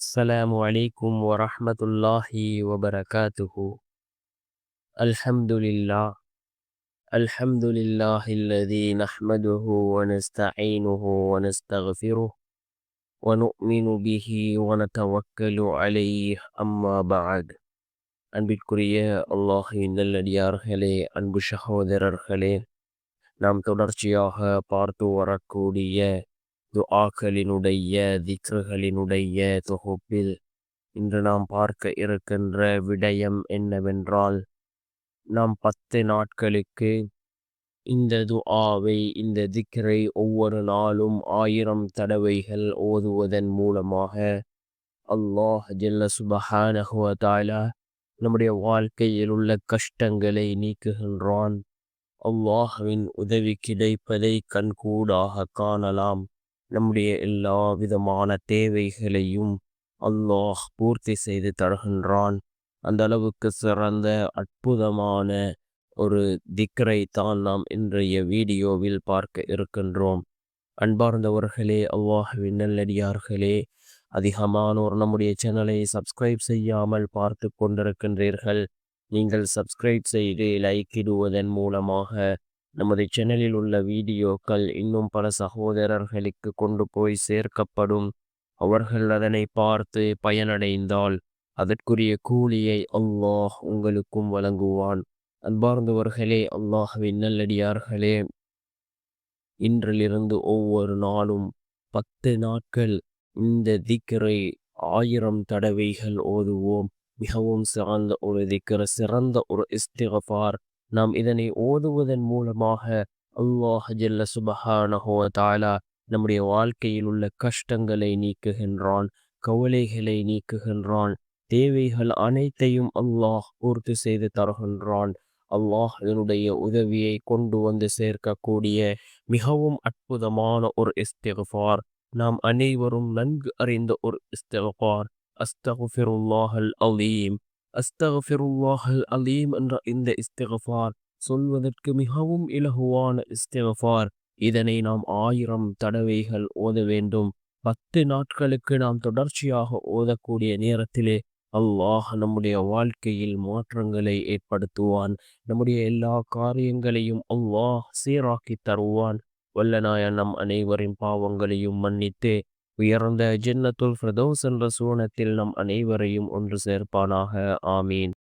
السلام عليكم ورحمة الله وبركاته الحمد لله الحمد لله الذي نحمده ونستعينه ونستغفره ونؤمن به ونتوكل عليه أما بعد அன்பிற்குரிய அல்லாஹின் நல்லடியார்களே அன்பு சகோதரர்களே நாம் தொடர்ச்சியாக பார்த்து வரக்கூடிய துஆக்களினுடைய திக்ருகளினுடைய தொகுப்பில் இன்று நாம் பார்க்க இருக்கின்ற விடயம் என்னவென்றால் நாம் பத்து நாட்களுக்கு இந்த துஆவை இந்த திக்ரை ஒவ்வொரு நாளும் ஆயிரம் தடவைகள் ஓதுவதன் மூலமாக அல்லாஹ் ஜெல்ல சுபஹானஹுவதாலா நம்முடைய வாழ்க்கையில் உள்ள கஷ்டங்களை நீக்குகின்றான். அல்லாஹுவின் உதவி கிடைப்பதை கண்கூடாக காணலாம். நம்முடைய எல்லா விதமான தேவைகளையும் அல்லாஹ் பூர்த்தி செய்து தருகின்றான். அந்த அளவுக்கு சிறந்த அற்புதமான ஒரு திக்ரை தான் நாம் இன்றைய வீடியோவில் பார்க்க இருக்கின்றோம். அன்பார்ந்தவர்களே அல்லாஹுவின் நல்லடியார்களே அதிகமானோர் நம்முடைய சேனலை சப்ஸ்கிரைப் செய்யாமல் பார்த்து கொண்டிருக்கின்றீர்கள் நீங்கள் சப்ஸ்கிரைப் செய்து லைக் இடுவதன் மூலமாக நமது சேனலில் உள்ள வீடியோக்கள் இன்னும் பல சகோதரர்களுக்கு கொண்டு போய் சேர்க்கப்படும். அவர்கள் அதனை பார்த்து பயனடைந்தால் அதற்குரிய கூலியை அல்லாஹ் உங்களுக்கும் வழங்குவான். அன்பார்ந்தவர்களே அல்லாஹுவின் நல்லடியார்களே இன்றிலிருந்து ஒவ்வொரு நாளும் பத்து நாட்கள் இந்த திக்கரை ஆயிரம் தடவைகள் ஓதுவோம். மிகவும் சிறந்த ஒரு திக்கர சிறந்த ஒரு இஸ்திகஃபார். நாம் இதனை ஓதுவதன் மூலமாக அல்லாஹ் ஜல்ல சுபஹானஹோ தாலா நம்முடைய வாழ்க்கையில் உள்ள கஷ்டங்களை நீக்குகின்றான் கவலைகளை நீக்குகின்றான் தேவைகள் அனைத்தையும் அல்லாஹ் பூர்த்தி செய்து தருகின்றான். அல்லாஹ் இதனுடைய உதவியை கொண்டு வந்து சேர்க்கக்கூடிய மிகவும் அற்புதமான ஒரு இஸ்திஃபார் நாம் அனைவரும் நன்கு அறிந்த ஒரு இஸ்திஃபார் அஸ்தகுஃபிருல்லாஹல் அலீம். அஸ்தகஃபிருல்லாஹல் அலீம் என்ற இந்த இஸ்திகஃபார் சொல்வதற்கு மிகவும் இலகுவான இஸ்திகஃபார். இதனை நாம் ஆயிரம் தடவைகள் ஓத வேண்டும். பத்து நாட்களுக்கு நாம் தொடர்ச்சியாக ஓதக்கூடிய நேரத்திலே அல்லாஹ் நம்முடைய வாழ்க்கையில் மாற்றங்களை ஏற்படுத்துவான். நம்முடைய எல்லா காரியங்களையும் அல்லாஹ் சீராக்கி தருவான். வல்லநாய நம் அனைவரின் பாவங்களையும் மன்னித்து உயர்ந்த ஜின்னத்துல் ஃபிரதோஸ் என்ற சூனத்தில் நம் அனைவரையும் ஒன்று சேர்ப்பானாக. ஆமீன்.